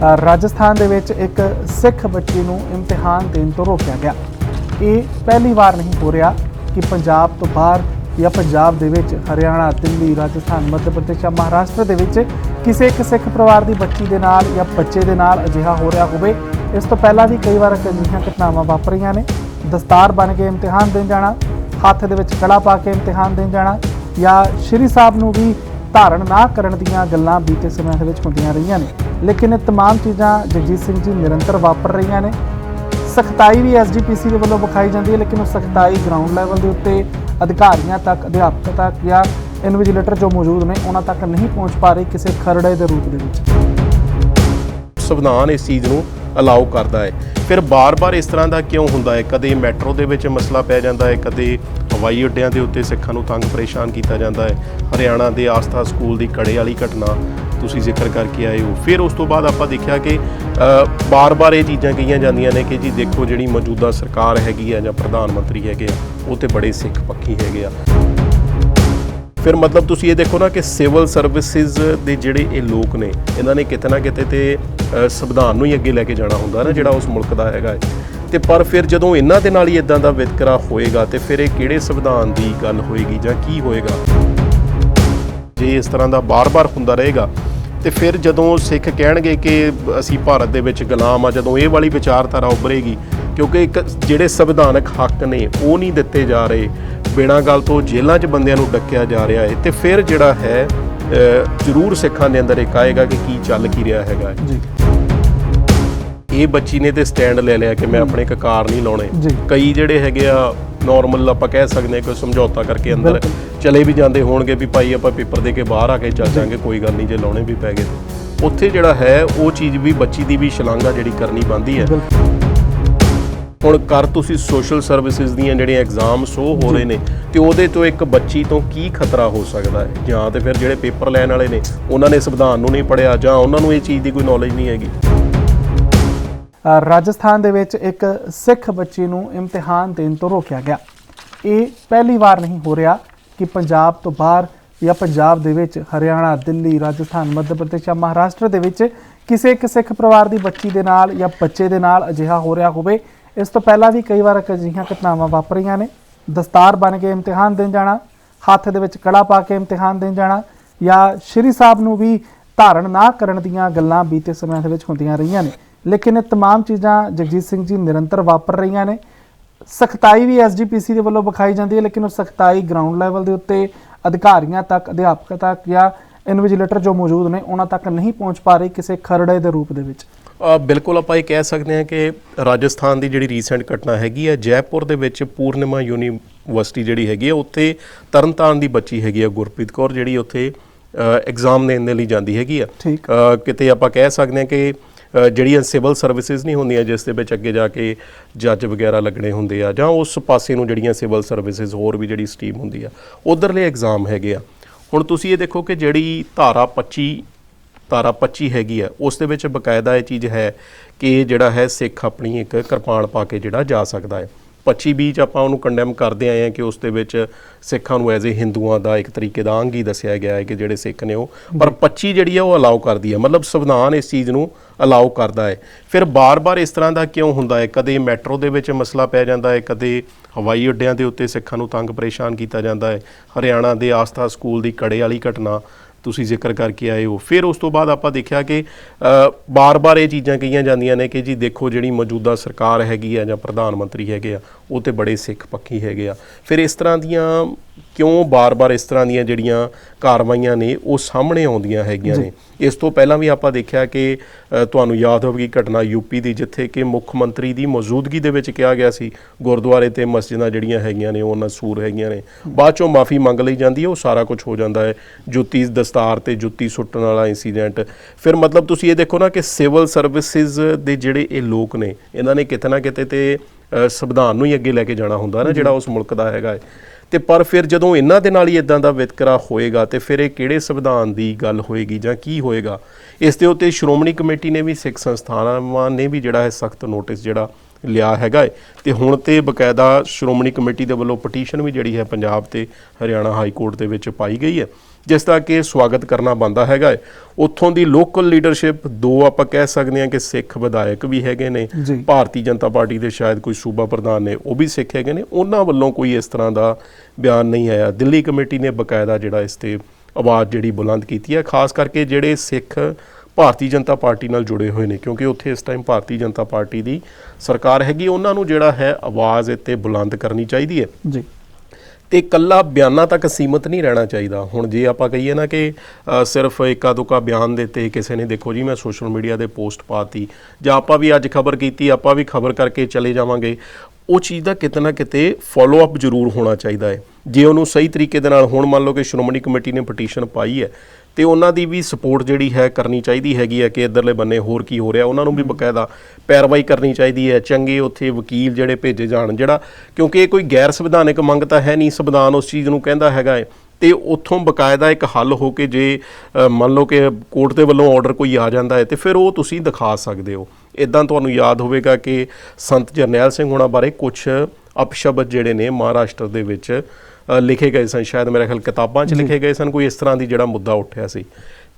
ਰਾਜਸਥਾਨ ਦੇ ਵਿੱਚ ਇੱਕ ਸਿੱਖ ਬੱਚੀ ਨੂੰ ਇਮਤਿਹਾਨ ਦੇਣ ਤੋਂ ਰੋਕਿਆ ਗਿਆ। ਇਹ ਪਹਿਲੀ ਵਾਰ ਨਹੀਂ ਹੋ ਰਿਹਾ ਕਿ ਪੰਜਾਬ ਤੋਂ ਬਾਹਰ ਜਾਂ ਪੰਜਾਬ ਦੇ ਵਿੱਚ ਹਰਿਆਣਾ, ਦਿੱਲੀ, ਰਾਜਸਥਾਨ, ਮੱਧ ਪ੍ਰਦੇਸ਼ ਜਾਂ ਮਹਾਰਾਸ਼ਟਰ ਦੇ ਵਿੱਚ ਕਿਸੇ ਇੱਕ ਸਿੱਖ ਪਰਿਵਾਰ ਦੀ ਬੱਚੀ ਦੇ ਨਾਲ ਜਾਂ ਬੱਚੇ ਦੇ ਨਾਲ ਅਜਿਹਾ ਹੋ ਰਿਹਾ ਹੋਵੇ, ਇਸ ਤੋਂ ਪਹਿਲਾਂ ਵੀ ਕਈ ਵਾਰ ਅਜਿਹੀਆਂ ਘਟਨਾਵਾਂ ਵਾਪਰੀਆਂ ਨੇ। ਦਸਤਾਰ ਬਣ ਕੇ ਇਮਤਿਹਾਨ ਦੇਣ ਜਾਣਾ, ਹੱਥ ਦੇ ਵਿੱਚ ਕੜਾ ਪਾ ਕੇ ਇਮਤਿਹਾਨ ਦੇਣ ਜਾਣਾ ਜਾਂ ਸ਼੍ਰੀ ਸਾਹਿਬ ਨੂੰ ਵੀ ਧਾਰਨ ਨਾ ਕਰਨ ਦੀਆਂ ਗੱਲਾਂ ਬੀਤੇ ਸਮਿਆਂ ਦੇ ਵਿੱਚ ਹੁੰਦੀਆਂ ਰਹੀਆਂ ਨੇ। ਲੇਕਿਨ ਇਹ तमाम ਚੀਜ਼ਾਂ ਜਗਜੀਤ ਸਿੰਘ ਜੀ ਨਿਰੰਤਰ ਵਾਪਰ ਰਹੀਆਂ ਨੇ ਸਖਤਾਈ ਵੀ ਐਸਜੀਪੀਸੀ ਦੇ ਵੱਲੋਂ ਵਿਖਾਈ ਜਾਂਦੀ ਹੈ ਲੇਕਿਨ ਉਹ ਸਖਤਾਈ ਗਰਾਊਂਡ ਲੈਵਲ ਦੇ ਉੱਤੇ ਅਧਿਕਾਰੀਆਂ ਤੱਕ ਅਧਿਆਪਕਾਂ ਤੱਕ ਜਾਂ ਇਨਵਿਜੀਲੇਟਰ ਜੋ ਮੌਜੂਦ ਨੇ ਉਹਨਾਂ ਤੱਕ ਨਹੀਂ ਪਹੁੰਚ ਪਾ ਰਹੀ ਕਿਸੇ ਖਰੜੇ ਦੇ ਰੂਪ ਦੇ ਵਿੱਚ ਸੰਵਿਧਾਨ ਇਸ ਚੀਜ਼ ਨੂੰ ਅਲਾਉ ਕਰਦਾ ਹੈ ਫਿਰ ਬਾਰ-ਬਾਰ ਇਸ ਤਰ੍ਹਾਂ ਦਾ ਕਿਉਂ ਹੁੰਦਾ ਹੈ ਕਦੇ ਮੈਟਰੋ ਦੇ ਵਿੱਚ ਮਸਲਾ ਪੈ ਜਾਂਦਾ ਹੈ ਕਦੇ ਹਵਾਈ ਅੱਡਿਆਂ ਦੇ ਉੱਤੇ ਸਿੱਖਾਂ ਨੂੰ ਤੰਗ ਪਰੇਸ਼ਾਨ ਕੀਤਾ ਜਾਂਦਾ ਹੈ ਹਰਿਆਣਾ ਦੇ ਆਸਥਾ ਸਕੂਲ ਦੀ ਕੜੇ ਵਾਲੀ ਘਟਨਾ ਤੁਸੀਂ ਜ਼ਿਕਰ ਕਰਕੇ ਆਏ ਹੋ। ਫਿਰ ਉਸ ਤੋਂ ਬਾਅਦ ਆਪਾਂ ਦੇਖਿਆ ਕਿ ਅ, ਬਾਰ-ਬਾਰ ਇਹ ਚੀਜ਼ਾਂ ਕਹੀਆਂ ਜਾਂਦੀਆਂ ਨੇ ਕਿ ਜੀ ਦੇਖੋ ਜਿਹੜੀ ਮੌਜੂਦਾ ਸਰਕਾਰ ਹੈਗੀ ਆ ਜਾਂ ਪ੍ਰਧਾਨ ਮੰਤਰੀ ਹੈਗੇ ਆ ਉਹ ਤੇ ਬੜੇ ਸਿੱਖ ਪੱਖੀ ਹੈਗੇ ਆ। ਫਿਰ ਮਤਲਬ ਤੁਸੀਂ ਇਹ ਦੇਖੋ ਨਾ ਕਿ ਸਿਵਲ ਸਰਵਿਸਿਜ਼ ਦੇ ਜਿਹੜੇ ਇਹ ਲੋਕ ਨੇ ਇਹਨਾਂ ਨੇ ਕਿਤੇ ਨਾ ਕਿਤੇ ਤੇ ਸੰਵਿਧਾਨ ਨੂੰ ਹੀ ਅੱਗੇ ਲੈ ਕੇ ਜਾਣਾ ਹੁੰਦਾ ਨਾ ਜਿਹੜਾ ਉਸ ਮੁਲਕ ਦਾ ਹੈਗਾ ਹੈ। ਤੇ ਪਰ ਫਿਰ ਜਦੋਂ ਇਹਨਾਂ ਦੇ ਨਾਲ ਹੀ ਇਦਾਂ ਦਾ ਵਿਤਕਰਾ ਹੋਏਗਾ ਤੇ ਫਿਰ ਇਹ ਕਿਹੜੇ ਸੰਵਿਧਾਨ ਦੀ ਗੱਲ ਹੋਏਗੀ ਜਾਂ ਕੀ ਹੋਏਗਾ? ਜੇ ਇਸ ਤਰ੍ਹਾਂ ਦਾ ਬਾਰ-ਬਾਰ ਹੁੰਦਾ ਰਹੇਗਾ ਤੇ ਫਿਰ ਜਦੋਂ ਸਿੱਖ ਕਹਿਣਗੇ ਕਿ ਅਸੀਂ ਭਾਰਤ ਦੇ ਵਿੱਚ ਗੁਲਾਮ ਆ ਜਦੋਂ ਇਹ ਵਾਲੀ ਵਿਚਾਰਧਾਰਾ ਉੱਭਰੇਗੀ ਕਿਉਂਕਿ ਇੱਕ ਜਿਹੜੇ ਸੰਵਿਧਾਨਕ ਹੱਕ ਨੇ ਉਹ ਨਹੀਂ ਦਿੱਤੇ ਜਾ ਰਹੇ ਬਿਨਾਂ ਗੱਲ ਤੋਂ ਜੇਲ੍ਹਾਂ 'ਚ ਬੰਦਿਆਂ ਨੂੰ ਡੱਕਿਆ ਜਾ ਰਿਹਾ ਹੈ ਤੇ ਫਿਰ ਜਿਹੜਾ ਹੈ ਜ਼ਰੂਰ ਸਿੱਖਾਂ ਦੇ ਅੰਦਰ ਇੱਕ ਆਏਗਾ ਕਿ ਕੀ ਚੱਲ ਕੀ ਰਿਹਾ ਹੈਗਾ। ਜੀ। ਇਹ ਬੱਚੀ ਨੇ ਤੇ ਸਟੈਂਡ ਲੈ ਲਿਆ ਕਿ ਮੈਂ ਆਪਣੇ ਕਕਾਰ ਨਹੀਂ ਲਾਉਣੇ। ਕਈ ਜਿਹੜੇ ਹੈਗੇ ਆ ਨਾਰਮਲ ਆਪਾਂ ਕਹਿ ਸਕਦੇ ਹਾਂ ਕੋਈ ਸਮਝੌਤਾ ਕਰਕੇ ਅੰਦਰ। ਚਲੇ ਵੀ ਜਾਂਦੇ ਹੋਣਗੇ ਵੀ ਭਾਈ ਆਪਾਂ ਪੇਪਰ ਦੇ ਕੇ ਬਾਹਰ ਆ ਕੇ ਚੱਲ ਜਾਾਂਗੇ ਕੋਈ ਗੱਲ ਨਹੀਂ ਜੇ ਲਾਉਣੇ ਵੀ ਪੈ ਗਏ। ਉੱਥੇ ਜਿਹੜਾ ਹੈ ਉਹ ਚੀਜ਼ ਵੀ ਬੱਚੀ ਦੀ ਵੀ ਸ਼ਲਾਘਾ ਜਿਹੜੀ ਕਰਨੀ ਬੰਦੀ ਹੈ। ਹੁਣ ਕਰ ਤੁਸੀਂ ਸੋਸ਼ਲ ਸਰਵਿਸਿਜ਼ ਦੀਆਂ ਜਿਹੜੀਆਂ ਐਗਜ਼ਾਮ ਸ਼ੋ ਹੋ ਰਹੇ ਨੇ ਤੇ ਉਹਦੇ ਤੋਂ ਇੱਕ ਬੱਚੀ ਤੋਂ ਕੀ ਖਤਰਾ ਹੋ ਸਕਦਾ ਹੈ? ਜਾਂ ਤੇ ਫਿਰ ਜਿਹੜੇ ਪੇਪਰ ਲੈਣ ਵਾਲੇ ਨੇ ਉਹਨਾਂ ਨੇ ਸੰਵਿਧਾਨ ਨੂੰ ਨਹੀਂ ਪੜਿਆ ਜਾਂ ਉਹਨਾਂ ਨੂੰ ਇਹ ਚੀਜ਼ ਦੀ ਕੋਈ ਨੌਲੇਜ ਨਹੀਂ ਹੈਗੀ? ਰਾਜਸਥਾਨ ਦੇ ਵਿੱਚ ਇੱਕ ਸਿੱਖ ਬੱਚੀ ਨੂੰ ਇਮਤਿਹਾਨ ਦੇਣ ਤੋਂ ਰੋਕਿਆ ਗਿਆ। ਇਹ ਪਹਿਲੀ ਵਾਰ ਨਹੀਂ ਹੋ ਰਿਹਾ ਕਿ ਪੰਜਾਬ ਤੋਂ ਬਾਹਰ ਜਾਂ ਪੰਜਾਬ ਦੇ ਵਿੱਚ ਹਰਿਆਣਾ, ਦਿੱਲੀ, ਰਾਜਸਥਾਨ, ਮੱਧ ਪ੍ਰਦੇਸ਼ ਜਾਂ ਮਹਾਰਾਸ਼ਟਰ ਦੇ ਵਿੱਚ ਕਿਸੇ ਇੱਕ ਸਿੱਖ ਪਰਿਵਾਰ ਦੀ ਬੱਚੀ ਦੇ ਨਾਲ ਜਾਂ ਬੱਚੇ ਦੇ ਨਾਲ ਅਜਿਹਾ ਹੋ ਰਿਹਾ ਹੋਵੇ, ਇਸ ਤੋਂ ਪਹਿਲਾਂ ਵੀ ਕਈ ਵਾਰ ਅਜਿਹੀਆਂ ਘਟਨਾਵਾਂ ਵਾਪਰੀਆਂ ਨੇ। ਦਸਤਾਰ ਬਣ ਕੇ ਇਮਤਿਹਾਨ ਦੇਣ ਜਾਣਾ, ਹੱਥ ਦੇ ਵਿੱਚ ਕੜਾ ਪਾ ਕੇ ਇਮਤਿਹਾਨ ਦੇਣ ਜਾਣਾ ਜਾਂ ਸ਼੍ਰੀ ਸਾਹਿਬ ਨੂੰ ਵੀ ਧਾਰਨ ਨਾ ਕਰਨ ਦੀਆਂ ਗੱਲਾਂ ਬੀਤੇ ਸਮਿਆਂ ਦੇ ਵਿੱਚ ਹੁੰਦੀਆਂ ਰਹੀਆਂ ਨੇ। ਲੇਕਿਨ ਇਹ तमाम ਚੀਜ਼ਾਂ ਜਗਜੀਤ ਸਿੰਘ ਜੀ ਨਿਰੰਤਰ ਵਾਪਰ ਰਹੀਆਂ ਨੇ ਸਖਤਾਈ ਵੀ ਐਸਜੀਪੀਸੀ ਦੇ ਵੱਲੋਂ ਵਿਖਾਈ ਜਾਂਦੀ ਹੈ ਲੇਕਿਨ ਉਹ ਸਖਤਾਈ ਗਰਾਊਂਡ ਲੈਵਲ ਦੇ ਉੱਤੇ ਅਧਿਕਾਰੀਆਂ ਤੱਕ ਅਧਿਆਪਕਾਂ ਤੱਕ ਜਾਂ ਇਨਵਿਜੀਲੇਟਰ ਜੋ ਮੌਜੂਦ ਨੇ ਉਹਨਾਂ ਤੱਕ ਨਹੀਂ ਪਹੁੰਚ ਪਾ ਰਹੀ ਕਿਸੇ ਖਰੜੇ ਦੇ ਰੂਪ ਦੇ ਵਿੱਚ ਅ, ਬਿਲਕੁਲ ਆਪਾਂ ਇਹ ਕਹਿ ਸਕਦੇ ਹਾਂ ਕਿ ਰਾਜਸਥਾਨ ਦੀ ਜਿਹੜੀ ਰੀਸੈਂਟ ਘਟਨਾ ਹੈਗੀ ਹੈ ਜੈਪੁਰ ਦੇ ਵਿੱਚ ਪੂਰਨਿਮਾ ਯੂਨੀਵਰਸਿਟੀ ਜਿਹੜੀ ਹੈਗੀ ਹੈ ਉੱਥੇ ਤਰਨਤਾਰਨ ਦੀ ਬੱਚੀ ਹੈਗੀ ਹੈ ਗੁਰਪ੍ਰੀਤ ਕੌਰ ਜਿਹੜੀ ਉੱਥੇ ਐਗਜ਼ਾਮ ਦੇਣ ਦੇ ਲਈ ਜਾਂਦੀ ਹੈਗੀ ਆ ਠੀਕ। ਅ, ਕਿਤੇ ਆਪਾਂ ਕਹਿ ਸਕਦੇ ਹਾਂ ਕਿ ਅ, ਜਿਹੜੀਆਂ ਸਿਵਲ ਸਰਵਿਸਿਜ਼ ਨਹੀਂ ਹੁੰਦੀਆਂ ਜਿਸ ਦੇ ਵਿੱਚ ਅੱਗੇ ਜਾ ਕੇ ਜੱਜ ਵਗੈਰਾ ਲੱਗਣੇ ਹੁੰਦੇ ਆ ਜਾਂ ਉਸ ਪਾਸੇ ਨੂੰ ਜਿਹੜੀਆਂ ਸਿਵਲ ਸਰਵਿਸਿਜ਼ ਹੋਰ ਵੀ ਜਿਹੜੀ ਸਟਰੀਮ ਹੁੰਦੀ ਆ, ਉਧਰਲੇ ਐਗਜ਼ਾਮ ਹੈਗੇ ਆ। ਹੁਣ ਤੁਸੀਂ ਇਹ ਦੇਖੋ ਕਿ ਜਿਹੜੀ ਧਾਰਾ 25 ਧਾਰਾ 25 ਹੈਗੀ ਆ, ਉਸ ਦੇ ਵਿੱਚ ਬਕਾਇਦਾ ਇਹ ਚੀਜ਼ ਹੈ ਕਿ ਜਿਹੜਾ ਹੈ ਸਿੱਖ ਆਪਣੀ ਇੱਕ ਕਿਰਪਾਨ ਪਾ ਕੇ ਜਿਹੜਾ ਜਾ ਸਕਦਾ ਹੈ। 25 'ਚ ਆਪਾਂ ਉਹਨੂੰ ਕੰਡੈਮ ਕਰਦੇ ਆਏ ਹਾਂ ਕਿ ਉਸ ਦੇ ਵਿੱਚ ਸਿੱਖਾਂ ਨੂੰ ਐਜ਼ ਏ ਹਿੰਦੂਆਂ ਦਾ ਇੱਕ ਤਰੀਕੇ ਦਾ ਅੰਗ ਹੀ ਦੱਸਿਆ ਗਿਆ ਹੈ ਕਿ ਜਿਹੜੇ ਸਿੱਖ ਨੇ ਉਹ। ਪਰ 25 ਜਿਹੜੀ ਆ ਉਹ ਅਲਾਉ ਕਰਦੀ ਹੈ ਮਤਲਬ ਸੰਵਿਧਾਨ ਇਸ ਚੀਜ਼ ਨੂੰ ਅਲਾਉ ਕਰਦਾ ਹੈ। ਫਿਰ ਬਾਰ-ਬਾਰ ਇਸ ਤਰ੍ਹਾਂ ਦਾ ਕਿਉਂ ਹੁੰਦਾ ਹੈ? ਕਦੇ ਮੈਟਰੋ ਦੇ ਵਿੱਚ ਮਸਲਾ ਪੈ ਜਾਂਦਾ ਹੈ, ਕਦੇ ਹਵਾਈ ਅੱਡਿਆਂ ਦੇ ਉੱਤੇ ਸਿੱਖਾਂ ਨੂੰ ਤੰਗ ਪਰੇਸ਼ਾਨ ਕੀਤਾ ਜਾਂਦਾ ਹੈ। ਹਰਿਆਣਾ ਦੇ ਆਸਥਾ ਸਕੂਲ ਦੀ ਕੜੇ ਵਾਲੀ ਘਟਨਾ ਤੁਸੀਂ ਜ਼ਿਕਰ ਕਰਕੇ ਆਏ ਹੋ। ਫਿਰ ਉਸ ਤੋਂ ਬਾਅਦ ਆਪਾਂ ਦੇਖਿਆ ਕਿ ਅ, ਬਾਰ-ਬਾਰ ਇਹ ਚੀਜ਼ਾਂ ਕਹੀਆਂ ਜਾਂਦੀਆਂ ਨੇ ਕਿ ਜੀ ਦੇਖੋ ਜਿਹੜੀ ਮੌਜੂਦਾ ਸਰਕਾਰ ਹੈਗੀ ਆ ਜਾਂ ਪ੍ਰਧਾਨ ਮੰਤਰੀ ਹੈਗੇ ਆ ਉਹ ਤੇ ਬੜੇ ਸਿੱਖ ਪੱਖੀ ਹੈਗੇ ਆ। ਫਿਰ ਇਸ ਤਰ੍ਹਾਂ ਦੀਆਂ ਕਿਉਂ ਬਾਰ-ਬਾਰ ਇਸ ਤਰ੍ਹਾਂ ਦੀਆਂ ਜਿਹੜੀਆਂ ਕਾਰਵਾਈਆਂ ਨੇ ਉਹ ਸਾਹਮਣੇ ਆਉਂਦੀਆਂ ਹੈਗੀਆਂ ਨੇ? ਇਸ ਤੋਂ ਪਹਿਲਾਂ ਵੀ ਆਪਾਂ ਦੇਖਿਆ ਕਿ ਤੁਹਾਨੂੰ ਯਾਦ ਹੋਵੇਗੀ ਘਟਨਾ ਯੂਪੀ ਦੀ ਜਿੱਥੇ ਕਿ ਮੁੱਖ ਮੰਤਰੀ ਦੀ ਮੌਜੂਦਗੀ ਦੇ ਵਿੱਚ ਕਿਹਾ ਗਿਆ ਸੀ ਗੁਰਦੁਆਰੇ ਤੇ ਮਸਜਿਦਾਂ ਜਿਹੜੀਆਂ ਹੈਗੀਆਂ ਨੇ ਉਹ ਨਸੂਰ ਹੈਗੀਆਂ ਨੇ। ਬਾਅਦ ਚੋਂ ਮਾਫੀ ਮੰਗ ਲਈ ਜਾਂਦੀ ਹੈ ਉਹ ਸਾਰਾ ਕੁਝ ਹੋ ਜਾਂਦਾ ਹੈ। ਜੁੱਤੀ ਦਸਤਾਰ ਤੇ ਜੁੱਤੀ ਸੁੱਟਣ ਵਾਲਾ ਇਨਸੀਡੈਂਟ ਫਿਰ ਮਤਲਬ ਤੁਸੀਂ ਇਹ ਦੇਖੋ ਨਾ ਕਿ ਸਿਵਲ ਸਰਵਿਸਿਜ਼ ਦੇ ਜਿਹੜੇ ਇਹ ਲੋਕ ਨੇ ਇਹਨਾਂ ਨੇ ਕਿਤੇ ਨਾ ਕਿਤੇ ਤੇ ਸੰਵਿਧਾਨ ਨੂੰ ਹੀ ਅੱਗੇ ਲੈ ਕੇ ਜਾਣਾ ਹੁੰਦਾ ਨਾ ਜਿਹੜਾ ਉਸ ਮੁਲਕ ਦਾ ਹੈਗਾ ਹੈ। ਤੇ ਪਰ ਫਿਰ ਜਦੋਂ ਇਹਨਾਂ ਦੇ ਨਾਲ ਹੀ ਇਦਾਂ ਦਾ ਵਿਤਕਰਾ ਹੋਏਗਾ ਤੇ ਫਿਰ ਇਹ ਕਿਹੜੇ ਸੰਵਿਧਾਨ ਦੀ ਗੱਲ ਹੋਏਗੀ ਜਾਂ ਕੀ ਹੋਏਗਾ, ਇਸ ਦੇ ਉੱਤੇ ਸ਼੍ਰੋਮਣੀ ਕਮੇਟੀ ਨੇ ਵੀ ਸਿੱਖ ਸੰਸਥਾਵਾਂ ਨੇ ਵੀ ਜਿਹੜਾ ਹੈ ਸਖਤ ਨੋਟਿਸ ਜਿਹੜਾ ਲਿਆ ਹੈਗਾ ਹੈ ਤੇ ਹੁਣ ਤੇ ਬਕਾਇਦਾ ਸ਼੍ਰੋਮਣੀ ਕਮੇਟੀ ਦੇ ਵੱਲੋਂ ਪਟੀਸ਼ਨ ਵੀ ਜਿਹੜੀ ਹੈ ਪੰਜਾਬ ਤੇ ਹਰਿਆਣਾ ਹਾਈ ਕੋਰਟ ਦੇ ਵਿੱਚ ਪਾਈ ਗਈ ਹੈ। ਜਿਸ ਦਾ ਕਿ ਸਵਾਗਤ ਕਰਨਾ ਬੰਦਾ ਹੈਗਾ ਹੈ। ਉੱਥੋਂ ਦੀ ਲੋਕਲ ਲੀਡਰਸ਼ਿਪ ਦੋ ਆਪਾਂ ਕਹਿ ਸਕਦੇ ਹਾਂ ਕਿ ਸਿੱਖ ਵਿਧਾਇਕ ਵੀ ਹੈਗੇ ਨੇ। ਭਾਰਤੀ ਜਨਤਾ ਪਾਰਟੀ ਦੇ ਸ਼ਾਇਦ ਕੋਈ ਸੂਬਾ ਪ੍ਰਧਾਨ ਨੇ ਉਹ ਵੀ ਸਿੱਖ ਹੈਗੇ ਨੇ। ਉਹਨਾਂ ਵੱਲੋਂ ਕੋਈ ਇਸ ਤਰ੍ਹਾਂ ਦਾ ਬਿਆਨ ਨਹੀਂ ਆਇਆ। ਦਿੱਲੀ ਕਮੇਟੀ ਨੇ ਬਕਾਇਦਾ ਜਿਹੜਾ ਇਸ ਤੇ ਆਵਾਜ਼ ਜਿਹੜੀ ਬੁਲੰਦ ਕੀਤੀ ਹੈ। ਖਾਸ ਕਰਕੇ ਜਿਹੜੇ ਸਿੱਖ ਭਾਰਤੀ ਜਨਤਾ ਪਾਰਟੀ ਨਾਲ ਜੁੜੇ ਹੋਏ ਨੇ ਕਿਉਂਕਿ ਉੱਥੇ ਇਸ ਟਾਈਮ ਭਾਰਤੀ ਜਨਤਾ ਪਾਰਟੀ ਦੀ ਸਰਕਾਰ ਹੈਗੀ। ਉਹਨਾਂ ਨੂੰ ਜਿਹੜਾ ਹੈ ਆਵਾਜ਼ ਇੱਥੇ ਬੁਲੰਦ ਕਰਨੀ ਚਾਹੀਦੀ ਹੈ। ਜੀ। ਤੇ ਕੱਲਾ ਬਿਆਨਾਂ ਤੱਕ ਸੀਮਤ ਨਹੀਂ ਰਹਿਣਾ ਚਾਹੀਦਾ। ਹੁਣ ਜੇ ਆਪਾਂ ਕਹੀਏ ਨਾ ਕਿ ਸਿਰਫ ਇੱਕਾ ਦੁੱਕਾ ਬਿਆਨ ਦਿੱਤੇ ਕਿਸੇ ਨੇ ਦੇਖੋ ਜੀ, ਮੈਂ ਸੋਸ਼ਲ ਮੀਡੀਆ ਦੇ ਪੋਸਟ ਪਾਤੀ, ਜਾਂ ਆਪਾਂ ਵੀ ਅੱਜ ਖਬਰ ਕੀਤੀ, ਆਪਾਂ ਵੀ ਖਬਰ ਕਰਕੇ ਚਲੇ ਜਾਵਾਂਗੇ, ਉਹ ਚੀਜ਼ ਦਾ ਕਿਤੇ ਨਾ ਕਿਤੇ ਫੋਲੋ ਅਪ ਜ਼ਰੂਰ ਹੋਣਾ ਚਾਹੀਦਾ ਹੈ। ਜੇ ਉਹਨੂੰ ਸਹੀ ਤਰੀਕੇ ਦੇ ਨਾਲ, ਹੁਣ ਮੰਨ ਲਓ ਕਿ ਸ਼੍ਰੋਮਣੀ ਕਮੇਟੀ ਨੇ ਪਟੀਸ਼ਨ ਪਾਈ ਹੈ ਤੇ ਉਹਨਾਂ ਦੀ ਵੀ ਸਪੋਰਟ ਜਿਹੜੀ ਹੈ ਕਰਨੀ ਚਾਹੀਦੀ ਹੈਗੀ ਹੈ ਕਿ ਇਧਰਲੇ ਬੰਨੇ ਹੋਰ ਕੀ ਹੋ ਰਿਹਾ। ਉਹਨਾਂ ਨੂੰ ਵੀ ਬਕਾਇਦਾ ਪੈਰਵਾਈ ਕਰਨੀ ਚਾਹੀਦੀ ਹੈ, ਚੰਗੇ ਉੱਥੇ ਵਕੀਲ ਜਿਹੜੇ ਭੇਜੇ ਜਾਣ, ਜਿਹੜਾ ਕਿਉਂਕਿ ਇਹ ਕੋਈ ਗੈਰ ਸੰਵਿਧਾਨਕ ਮੰਗ ਤਾਂ ਹੈ ਨਹੀਂ, ਸੰਵਿਧਾਨ ਉਸ ਚੀਜ਼ ਨੂੰ ਕਹਿੰਦਾ ਹੈਗਾ ਹੈ। ਤੇ ਉੱਥੋਂ ਬਕਾਇਦਾ ਇੱਕ ਹੱਲ ਹੋ ਕੇ ਜੇ ਮੰਨ ਲਓ ਕਿ ਕੋਰਟ ਦੇ ਵੱਲੋਂ ਆਰਡਰ ਕੋਈ ਆ ਜਾਂਦਾ ਹੈ ਤੇ ਫਿਰ ਉਹ ਤੁਸੀਂ ਦਿਖਾ ਸਕਦੇ ਹੋ। ਇਦਾਂ ਤੁਹਾਨੂੰ ਯਾਦ ਹੋਵੇਗਾ ਕਿ ਸੰਤ ਜਰਨੈਲ ਸਿੰਘ ਹੋਣਾ ਬਾਰੇ ਕੁਝ ਅਪਸ਼ਬਦ ਜਿਹੜੇ ਨੇ ਮਹਾਰਾਸ਼ਟਰ ਦੇ ਵਿੱਚ ਲਿਖੇ ਗਏ ਸਨ ਸ਼ਾਇਦ ਮੇਰੇ ਖਿਆਲ ਕਿਤਾਬਾਂ 'ਚ ਲਿਖੇ ਗਏ ਸਨ ਕੋਈ ਇਸ ਤਰ੍ਹਾਂ ਦੀ ਜਿਹੜਾ ਮੁੱਦਾ ਉੱਠਿਆ ਸੀ।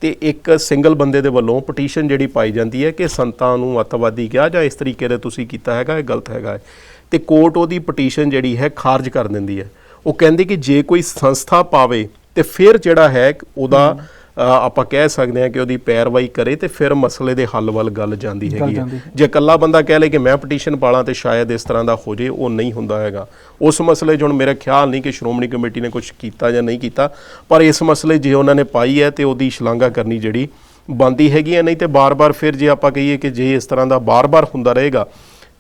ਤੇ ਇੱਕ ਸਿੰਗਲ ਬੰਦੇ ਦੇ ਵੱਲੋਂ ਪਟੀਸ਼ਨ ਜਿਹੜੀ ਪਾਈ ਜਾਂਦੀ ਹੈ ਕਿ ਸੰਤਾਂ ਨੂੰ ਅੱਤਵਾਦੀ ਕਿਹਾ ਜਾਂ ਇਸ ਤਰੀਕੇ ਦੇ ਤੁਸੀਂ ਕੀਤਾ ਹੈਗਾ ਇਹ ਗਲਤ ਹੈਗਾ ਹੈ। ਤੇ ਕੋਰਟ ਉਹਦੀ ਪਟੀਸ਼ਨ ਜਿਹੜੀ ਹੈ ਖਾਰਜ ਕਰ ਦਿੰਦੀ ਹੈ। ਉਹ ਕਹਿੰਦੀ ਕਿ ਜੇ ਕੋਈ ਸੰਸਥਾ ਪਾਵੇ ਤੇ ਫਿਰ ਜਿਹੜਾ ਹੈ ਉਹਦਾ ਆਪਾਂ ਕਹਿ ਸਕਦੇ ਹਾਂ ਕਿ ਉਹਦੀ ਪੈਰਵਾਈ ਕਰੇ ਤੇ ਫਿਰ ਮਸਲੇ ਦੇ ਹੱਲ ਵੱਲ ਗੱਲ ਜਾਂਦੀ ਹੈਗੀ ਹੈ। ਜੇ ਇਕੱਲਾ ਬੰਦਾ ਕਹਿ ਲੇ ਕਿ ਮੈਂ ਪਟੀਸ਼ਨ ਪਾਲਾਂ ਤੇ ਸ਼ਾਇਦ ਇਸ ਤਰ੍ਹਾਂ ਦਾ ਹੋ ਜੇ ਉਹ ਨਹੀਂ ਹੁੰਦਾ ਹੈਗਾ ਉਸ ਮਸਲੇ 'ਚ ਹੁਣ ਮੇਰਾ ਖਿਆਲ ਨਹੀਂ ਕਿ ਸ਼੍ਰੋਮਣੀ ਕਮੇਟੀ ਨੇ ਕੁਝ ਕੀਤਾ ਜਾਂ ਨਹੀਂ ਕੀਤਾ ਪਰ ਇਸ ਮਸਲੇ ਜੇ ਉਹਨਾਂ ਨੇ ਪਾਈ ਹੈ ਤੇ ਉਹਦੀ ਸ਼ਲਾਘਾ ਕਰਨੀ ਜਿਹੜੀ ਬੰਦੀ ਹੈਗੀ ਹੈ ਨਹੀਂ ਤੇ ਬਾਰ-ਬਾਰ ਫਿਰ ਜੇ ਆਪਾਂ ਕਹੀਏ ਕਿ ਜੇ ਇਸ ਤਰ੍ਹਾਂ ਦਾ ਬਾਰ-ਬਾਰ ਹੁੰਦਾ ਰਹੇਗਾ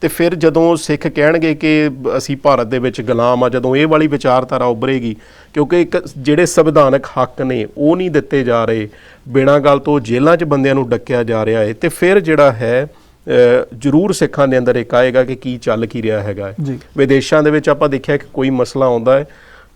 ਤੇ ਫਿਰ ਜਦੋਂ ਸਿੱਖ ਕਹਿਣਗੇ ਕਿ ਅਸੀਂ ਭਾਰਤ ਦੇ ਵਿੱਚ ਗੁਲਾਮ ਆ ਜਦੋਂ ਇਹ ਵਾਲੀ ਵਿਚਾਰਧਾਰਾ ਉੱਭਰੇਗੀ ਕਿਉਂਕਿ ਇੱਕ ਜਿਹੜੇ ਸੰਵਿਧਾਨਕ ਹੱਕ ਨੇ ਉਹ ਨਹੀਂ ਦਿੱਤੇ ਜਾ ਰਹੇ। ਬਿਨਾਂ ਗੱਲ ਤੋਂ ਜੇਲ੍ਹਾਂ 'ਚ ਬੰਦਿਆਂ ਨੂੰ ਡੱਕਿਆ ਜਾ ਰਿਹਾ ਹੈ ਤੇ ਫਿਰ ਜਿਹੜਾ ਹੈ ਜ਼ਰੂਰ ਸਿੱਖਾਂ ਦੇ ਅੰਦਰ ਇੱਕ ਆਏਗਾ ਕਿ ਕੀ ਚੱਲ ਕੀ ਰਿਹਾ ਹੈਗਾ। ਵਿਦੇਸ਼ਾਂ ਦੇ ਵਿੱਚ ਆਪਾਂ ਦੇਖਿਆ ਕਿ ਕੋਈ ਮਸਲਾ ਆਉਂਦਾ ਹੈ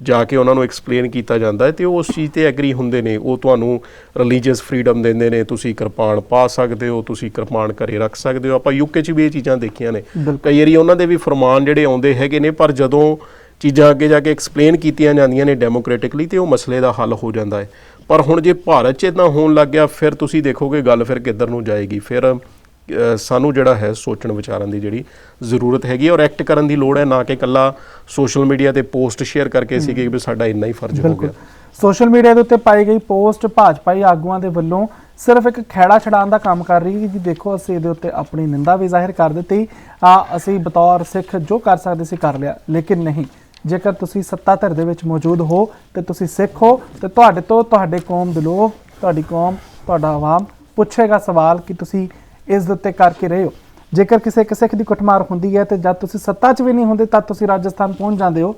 ਜਾ ਕੇ ਉਹਨਾਂ ਨੂੰ ਐਕਸਪਲੇਨ ਕੀਤਾ ਜਾਂਦਾ ਹੈ ਤੇ ਉਹ ਉਸ ਚੀਜ਼ ਤੇ ਐਗਰੀ ਹੁੰਦੇ ਨੇ। ਉਹ ਤੁਹਾਨੂੰ ਰਿਲੀਜੀਅਸ ਫਰੀडम ਦਿੰਦੇ ਨੇ ਤੁਸੀਂ ਕਿਰਪਾਨ ਪਾ ਸਕਦੇ ਹੋ ਤੁਸੀਂ ਕਿਰਪਾਨ ਘਰੇ ਰੱਖ ਸਕਦੇ ਹੋ। ਆਪਾਂ ਯੂਕੇ 'ਚ ਵੀ ਇਹ ਚੀਜ਼ਾਂ ਦੇਖੀਆਂ ਨੇ। ਕਈ ਵਾਰੀ ਉਹਨਾਂ ਦੇ ਵੀ ਫਰਮਾਨ ਜਿਹੜੇ ਆਉਂਦੇ ਹੈਗੇ ਨੇ ਪਰ ਜਦੋਂ ਚੀਜ਼ਾਂ ਅੱਗੇ ਜਾ ਕੇ ਐਕਸਪਲੇਨ ਕੀਤੀਆਂ ਜਾਂਦੀਆਂ ਨੇ ਡੈਮੋਕ੍ਰੈਟਿਕਲੀ ਤੇ ਉਹ ਮਸਲੇ ਦਾ ਹੱਲ ਹੋ ਜਾਂਦਾ ਹੈ। ਪਰ ਹੁਣ ਜੇ ਭਾਰਤ 'ਚ ਇਦਾਂ ਹੋਣ ਲੱਗ ਗਿਆ ਫਿਰ ਤੁਸੀਂ ਦੇਖੋਗੇ ਗੱਲ ਫਿਰ ਕਿੱਧਰ ਨੂੰ ਜਾਏਗੀ। ਫਿਰ ਸਾਨੂੰ ਜਿਹੜਾ ਹੈ ਸੋਚਣ ਵਿਚਾਰਨ ਦੀ ਜਿਹੜੀ ਜ਼ਰੂਤ ਹੈਗੀ ਔਰ ਐਕਟ ਕਰਨ ਦੀ ਲੋੜ ਹੈ ਨਾ ਕਿ ਇਕੱਲਾ ਸੋਸ਼ਲ ਮੀਡੀਆ ਤੇ ਪੋਸਟ ਸ਼ੇਅਰ ਕਰਕੇ ਸੀ ਕਿ ਵੀ ਸਾਡਾ ਇੰਨਾ ਹੀ ਫਰਜ਼ ਹੋ ਗਿਆ। ਸੋਸ਼ਲ ਮੀਡੀਆ ਦੇ ਉੱਤੇ ਪਾਈ ਗਈ ਪੋਸਟ ਭਾਜਪਾਈ ਆਗੂਆਂ ਦੇ ਵੱਲੋਂ ਸਿਰਫ ਇੱਕ ਖਹਿੜਾ ਛਡਾਉਣ ਦਾ ਕੰਮ ਕਰ ਰਹੀ ਹੈ ਕਿ ਦੇਖੋ ਅਸੀਂ ਇਹਦੇ ਉੱਤੇ ਆਪਣੀ ਨਿੰਦਾ ਵੀ ਜ਼ਾਹਿਰ ਕਰ ਦਿੱਤੀ। ਆ ਅਸੀਂ ਬਤੌਰ ਸਿੱਖ ਜੋ ਕਰ ਸਕਦੇ ਸੀ ਕਰ ਲਿਆ ਲੇਕਿਨ ਨਹੀਂ। ਜੇਕਰ ਤੁਸੀਂ ਸੱਤਾ ਧਿਰ ਦੇ ਵਿੱਚ ਮੌਜੂਦ ਹੋ ਤੇ ਤੁਸੀਂ ਸਿੱਖ ਹੋ ਤੇ ਤੁਹਾਡੇ ਤੋਂ ਤੁਹਾਡੇ ਕੌਮ ਦੇ ਲੋਕ ਤੁਹਾਡੀ ਕੌਮ ਤੁਹਾਡਾ ਆਵਾਮ ਪੁੱਛੇਗਾ ਸਵਾਲ ਕਿ ਤੁਸੀਂ ਇਸ ਦੇ ਉੱਤੇ ਕਰਕੇ ਰਹੇ ਹੋ ਜੇਕਰ ਕਿਸੇ ਇੱਕ ਸਿੱਖ ਦੀ ਕੁੱਟਮਾਰ ਹੁੰਦੀ ਹੈ ਤੇ ਜਦ ਤੁਸੀਂ ਸੱਤਾ 'ਚ ਵੀ ਨਹੀਂ ਹੁੰਦੇ ਤਦ ਤੁਸੀਂ ਰਾਜਸਥਾਨ ਪਹੁੰਚ ਜਾਂਦੇ ਹੋ।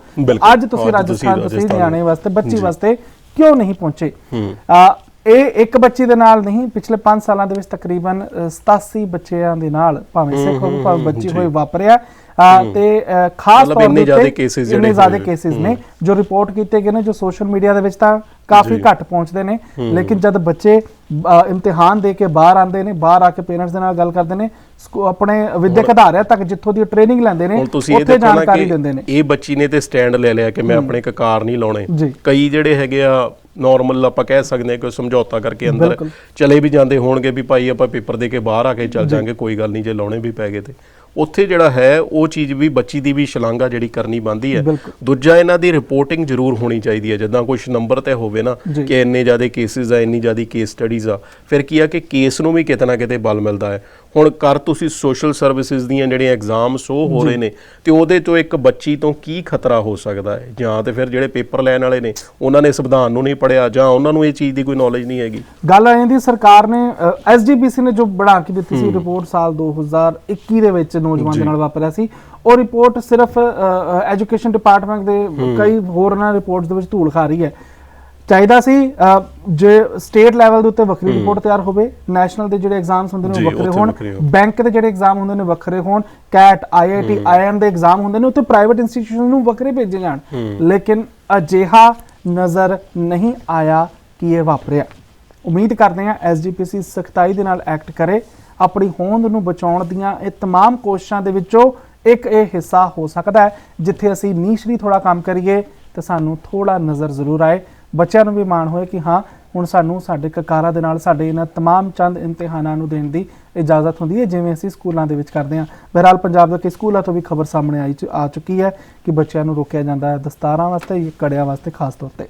ਅੱਜ ਤੁਸੀਂ ਰਾਜਸਥਾਨ ਤੁਸੀਂ ਨਿਆਣੇ ਵਾਸਤੇ ਬੱਚੀ। ਵਾਸਤੇ ਕਿਉਂ ਨਹੀਂ ਪਹੁੰਚੇ ਹੂੰ। ਆ ਇਹ ਇੱਕ ਬੱਚੀ ਦੇ ਨਾਲ ਨਹੀਂ ਪਿਛਲੇ 5 ਸਾਲਾਂ ਦੇ ਵਿੱਚ ਤਕਰੀਬਨ ਅ, 87 ਬੱਚਿਆਂ ਦੇ ਨਾਲ ਭਾਵੇਂ ਸਿੱਖ ਹੋਵੇ ਭਾਵੇਂ ਬੱਚੀ ਹੋਏ ਵਾਪਰਿਆ। ਤੇ ਖਾਸ ਤੌਰ ਦੇ ਜ਼ਿਆਦੇ ਇੰਨੇ ਜਿਹੜੇ ਜ਼ਿਆਦੇ। ਕੇਸਿਸ ਨੇ। ਜੋ ਰਿਪੋਰਟ ਕੀਤੇ ਗਏ ਨੇ ਜੋ ਸੋਸ਼ਲ ਮੀਡੀਆ ਦੇ ਵਿੱਚ ਤਾਂ ਕਾਫੀ। ਘੱਟ ਪਹੁੰਚਦੇ ਨੇ। ਲੇਕਿਨ ਜਦ ਬੱਚੇ ਇਮਤਿਹਾਨ ਦੇ ਕੇ ਬਾਹਰ ਆਉਂਦੇ ਨੇ ਬਾਹਰ ਆ ਕੇ ਪੇਰੈਂਟਸ ਦੇ ਨਾਲ ਗੱਲ ਕਰਦੇ ਨੇ ਆਪਣੇ ਵਿਦਿਅਕ ਅਧਾਰਿਆਂ ਤੱਕ ਜਿੱਥੋਂ ਦੀ ਟ੍ਰੇਨਿੰਗ ਲੈਂਦੇ ਨੇ ਉੱਥੇ ਜਾਣਕਾਰੀ ਦਿੰਦੇ ਨੇ। ਇਹ ਬੱਚੀ ਨੇ ਤੇ ਸਟੈਂਡ ਲੈ ਲਿਆ ਕਿ ਮੈਂ ਆਪਣੇ ਕਕਾਰ ਨਹੀਂ ਲਾਉਣੇ। ਕਈ ਜਿਹੜੇ ਹੈਗੇ ਆ ਨਾਰਮਲ ਆਪਾਂ ਕਹਿ ਸਕਦੇ ਹਾਂ ਕਿ ਸਮਝੌਤਾ ਕਰਕੇ ਅੰਦਰ। ਚਲੇ ਵੀ ਜਾਂਦੇ ਹੋਣਗੇ ਵੀ ਭਾਈ ਆਪਾਂ ਪੇਪਰ ਦੇ ਕੇ ਬਾਹਰ ਆ ਕੇ ਚੱਲ ਜਾਾਂਗੇ ਕੋਈ ਗੱਲ ਨਹੀਂ ਜੇ ਲਾਉਣੇ ਵੀ ਪੈ ਗਏ ਤੇ ਉੱਥੇ ਜਿਹੜਾ ਹੈ ਉਹ ਚੀਜ਼ ਵੀ ਬੱਚੀ ਦੀ ਵੀ ਸ਼ਲਾਘਾ ਜਿਹੜੀ ਕਰਨੀ ਬੰਦੀ ਹੈ। ਦੂਜਾ ਇਹਨਾਂ ਦੀ ਰਿਪੋਰਟਿੰਗ ਜ਼ਰੂਰ ਹੋਣੀ ਚਾਹੀਦੀ ਹੈ ਜਿੱਦਾਂ ਕੁਝ ਨੰਬਰ ਤੇ ਹੋਵੇ ਨਾ। ਕਿ ਇੰਨੇ ਜ਼ਿਆਦਾ ਕੇਸਿਸ ਆ ਇੰਨੀ ਜ਼ਿਆਦਾ ਕੇਸ ਸਟੱਡੀਜ਼ ਆ ਫਿਰ ਕੀ ਆ ਕਿ ਕੇਸ ਨੂੰ ਵੀ ਕਿਤੇ ਨਾ ਕਿਤੇ ਬਲ ਮਿਲਦਾ ਹੈ ਹੁਣ ਕਰ ਤੁਸੀਂ ਸੋਸ਼ਲ ਸਰਵਿਸਿਜ਼ ਦੀਆਂ ਜਿਹੜੀਆਂ ਐਗਜ਼ਾਮ ਸ਼ੋ ਹੋ ਰਹੇ ਨੇ ਤੇ ਉਹਦੇ ਤੋਂ ਇੱਕ ਬੱਚੀ ਤੋਂ ਕੀ ਖਤਰਾ ਹੋ ਸਕਦਾ ਹੈ? ਜਾਂ ਤੇ ਫਿਰ ਜਿਹੜੇ ਪੇਪਰ ਲੈਣ ਵਾਲੇ ਨੇ ਉਹਨਾਂ ਨੇ ਸੰਵਿਧਾਨ ਨੂੰ ਨਹੀਂ ਪੜਿਆ ਜਾਂ ਉਹਨਾਂ ਨੂੰ ਇਹ ਚੀਜ਼ ਦੀ ਕੋਈ ਨੌਲੇਜ ਨਹੀਂ ਹੈਗੀ? ਗੱਲ ਆ ਜਾਂਦੀ ਸਰਕਾਰ ਨੇ ਐਸਜੀਪੀਸੀ ਨੇ ਜੋ ਬਣਾ ਕੇ ਦਿੱਤੀ ਸੀ ਰਿਪੋਰਟ ਸਾਲ 2021 ਦੇ ਵਿੱਚ ਨੌਜਵਾਨ ਦੇ ਨਾਲ ਵਾਪਰਿਆ ਸੀ ਉਹ ਰਿਪੋਰਟ ਸਿਰਫ ਐਜੂਕੇਸ਼ਨ ਡਿਪਾਰਟਮੈਂਟ ਦੇ ਕਈ ਹੋਰ ਨਾ ਰਿਪੋਰਟਸ ਦੇ ਵਿੱਚ ਧੂਲ ਖਾ ਰਹੀ ਹੈ। ਚਾਹੀਦਾ ਸੀ ਅ, ਜੇ ਸਟੇਟ ਲੈਵਲ ਦੇ ਉੱਤੇ ਵੱਖਰੀ ਰਿਪੋਰਟ ਤਿਆਰ ਹੋਵੇ ਨੈਸ਼ਨਲ ਦੇ ਜਿਹੜੇ ਐਗਜ਼ਾਮਸ ਹੁੰਦੇ ਨੇ ਜੀ, ਉਹ ਵੱਖਰੇ ਉੱਥੇ ਹੋਣ ਵੱਖਰੇ ਹੋਣ। ਬੈਂਕ ਦੇ ਜਿਹੜੇ ਐਗਜ਼ਾਮ ਹੁੰਦੇ ਨੇ ਵੱਖਰੇ ਹੋਣ ਕੈਟ ਆਈਆਈਟੀ ਆਈਐਮ ਦੇ ਐਗਜ਼ਾਮ ਹੁੰਦੇ ਨੇ ਉੱਥੇ ਪ੍ਰਾਈਵੇਟ ਇੰਸਟੀਟਿਊਸ਼ਨ ਨੂੰ ਵੱਖਰੇ ਭੇਜੇ ਜਾਣ ਲੇਕਿਨ ਅਜਿਹਾ ਨਜ਼ਰ ਨਹੀਂ ਆਇਆ ਕਿ ਇਹ ਵਾਪਰਿਆ ਉਮੀਦ ਕਰਦੇ ਹਾਂ ਐਸਜੀਪੀਸੀ ਸਖਤਾਈ ਦੇ ਨਾਲ ਐਕਟ ਕਰੇ ਆਪਣੀ ਹੋਂਦ ਨੂੰ ਬਚਾਉਣ ਦੀਆਂ ਇਹ तमाम ਕੋਸ਼ਿਸ਼ਾਂ ਦੇ ਵਿੱਚੋਂ ਇੱਕ ਇਹ ਹਿੱਸਾ ਹੋ ਸਕਦਾ ਹੈ ਜਿੱਥੇ ਅਸੀਂ ਨੀਸ਼ਰੀ ਥੋੜਾ ਕੰਮ ਕਰੀਏ ਤੇ ਸਾਨੂੰ ਥੋੜਾ ਨਜ਼ਰ ਜ਼ਰੂਰ ਆਏ ਬੱਚਿਆਂ ਨੂੰ ਵੀ ਮਾਣ ਹੋਏ ਕਿ ਹਾਂ ਹੁਣ ਸਾਨੂੰ ਸਾਡੇ ਕਕਾਰਾਂ ਦੇ ਨਾਲ ਸਾਡੇ ਇਹਨਾਂ तमाम ਚੰਦ ਇਮਤਿਹਾਨਾਂ ਨੂੰ ਦੇਣ ਦੀ ਇਜਾਜ਼ਤ ਹੁੰਦੀ ਹੈ ਜਿਵੇਂ ਅਸੀਂ ਸਕੂਲਾਂ ਦੇ ਵਿੱਚ ਕਰਦੇ ਹਾਂ ਬਹਰਹਾਲ ਪੰਜਾਬ ਦੇ ਕਈ ਸਕੂਲਾਂ ਤੋਂ ਵੀ ਖਬਰ ਸਾਹਮਣੇ ਆਈ ਚ- ਆ ਚੁੱਕੀ ਹੈ ਕਿ ਬੱਚਿਆਂ ਨੂੰ ਰੋਕਿਆ ਜਾਂਦਾ ਹੈ ਦਸਤਾਰਾਂ ਵਾਸਤੇ ਜਾਂ ਕੜਿਆਂ ਵਾਸਤੇ ਖਾਸ ਤੌਰ ਤੇ